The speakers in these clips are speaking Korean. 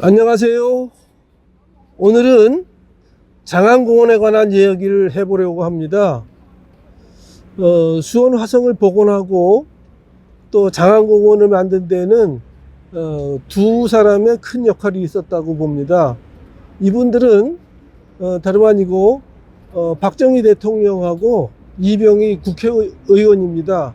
안녕하세요. 오늘은 장안공원에 관한 이야기를 해보려고 합니다. 어, 수원 화성을 복원하고 또 장안공원을 만든 데는 어, 두 사람의 큰 역할이 있었다고 봅니다. 이분들은 어, 다름 아니고 어, 박정희 대통령하고 이병희 국회의원입니다.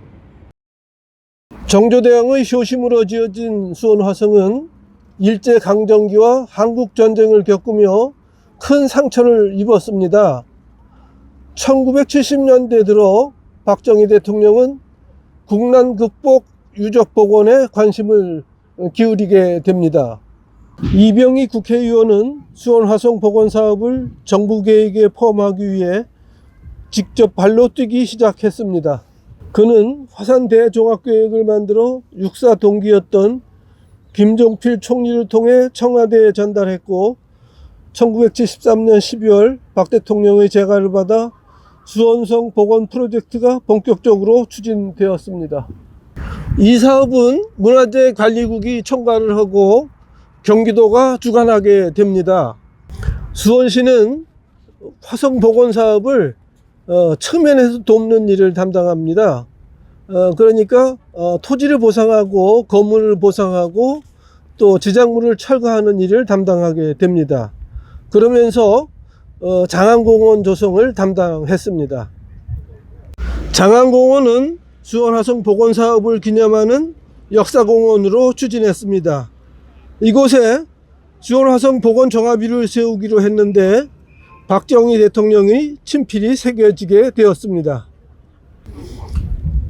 정조대왕의 효심으로 지어진 수원 화성은 일제 강점기와 한국 전쟁을 겪으며 큰 상처를 입었습니다. 1970년대 들어 박정희 대통령은 국난 극복 유적 복원에 관심을 기울이게 됩니다. 이병희 국회의원은 수원 화성 복원 사업을 정부 계획에 포함하기 위해 직접 발로 뛰기 시작했습니다. 그는 화산 대종합 계획을 만들어 육사 동기였던 김종필 총리를 통해 청와대에 전달했고 1973년 12월 박 대통령의 재가를 받아 수원성 복원 프로젝트가 본격적으로 추진되었습니다. 이 사업은 문화재 관리국이 총괄을 하고 경기도가 주관하게 됩니다. 수원시는 화성 복원 사업을 어, 측면에서 돕는 일을 담당합니다. 어, 그러니까 어, 토지를 보상하고 건물을 보상하고 또 지작물을 철거하는 일을 담당하게 됩니다. 그러면서 어, 장안공원 조성을 담당했습니다. 장안공원은 수원화성 복원 사업을 기념하는 역사공원으로 추진했습니다. 이곳에 수원화성 복원 종합비를 세우기로 했는데 박정희 대통령의 친필이 새겨지게 되었습니다.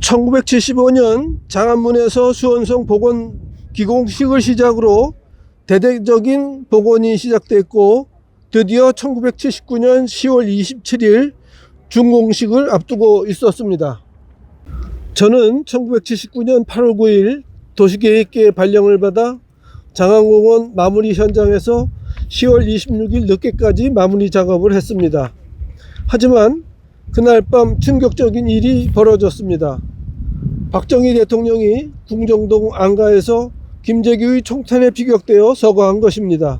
1975년 장안문에서 수원성 복원 기공식을 시작으로 대대적인 복원이 시작됐고 드디어 1979년 10월 27일 준공식을 앞두고 있었습니다. 저는 1979년 8월 9일 도시계획계 발령을 받아 장안공원 마무리 현장에서 10월 26일 늦게까지 마무리 작업을 했습니다. 하지만 그날 밤 충격적인 일이 벌어졌습니다. 박정희 대통령이 궁정동 안가에서 김재규의 총탄에 피격되어 서거한 것입니다.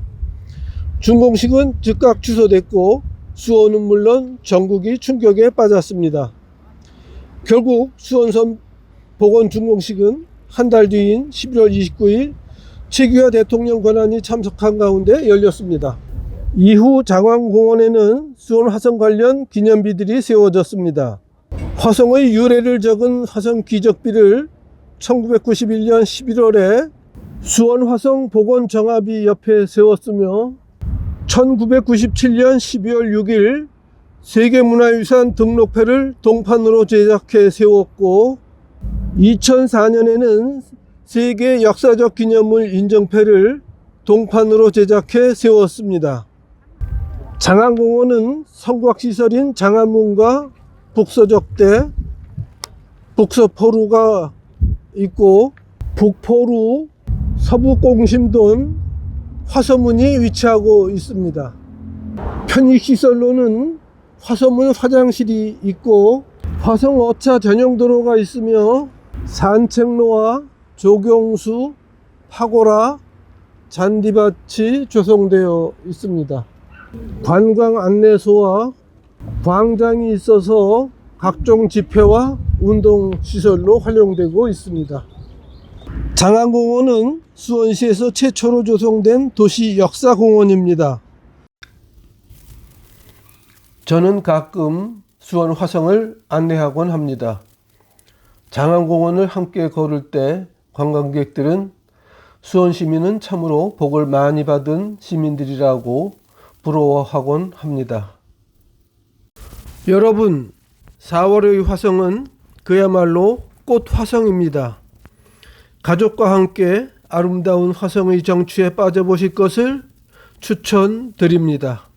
준공식은 즉각 취소됐고 수원은 물론 전국이 충격에 빠졌습니다. 결국 수원선 복원 준공식은 한 달 뒤인 11월 29일 최규하 대통령 권한이 참석한 가운데 열렸습니다. 이후 장왕공원에는 수원 화성 관련 기념비들이 세워졌습니다. 화성의 유래를 적은 화성 기적비를 1991년 11월에 수원 화성 복원 정합이 옆에 세웠으며 1997년 12월 6일 세계문화유산 등록회를 동판으로 제작해 세웠고 2004년에는 세계 역사적 기념물 인정패를 동판으로 제작해 세웠습니다. 장안공원은 성곽시설인 장안문과 북서적 대, 북서포루가 있고 북포루, 서북공심돈, 화서문이 위치하고 있습니다. 편익시설로는 화서문 화장실이 있고 화성 어차 전용 도로가 있으며 산책로와 조경수, 파고라, 잔디밭이 조성되어 있습니다. 관광 안내소와 광장이 있어서 각종 집회와 운동 시설로 활용되고 있습니다. 장안공원은 수원시에서 최초로 조성된 도시 역사공원입니다. 저는 가끔 수원 화성을 안내하곤 합니다. 장안공원을 함께 걸을 때 관광객들은 수원 시민은 참으로 복을 많이 받은 시민들이라고 부러워하곤 합니다. 여러분, 4월의 화성은 그야말로 꽃 화성입니다. 가족과 함께 아름다운 화성의 정취에 빠져보실 것을 추천드립니다.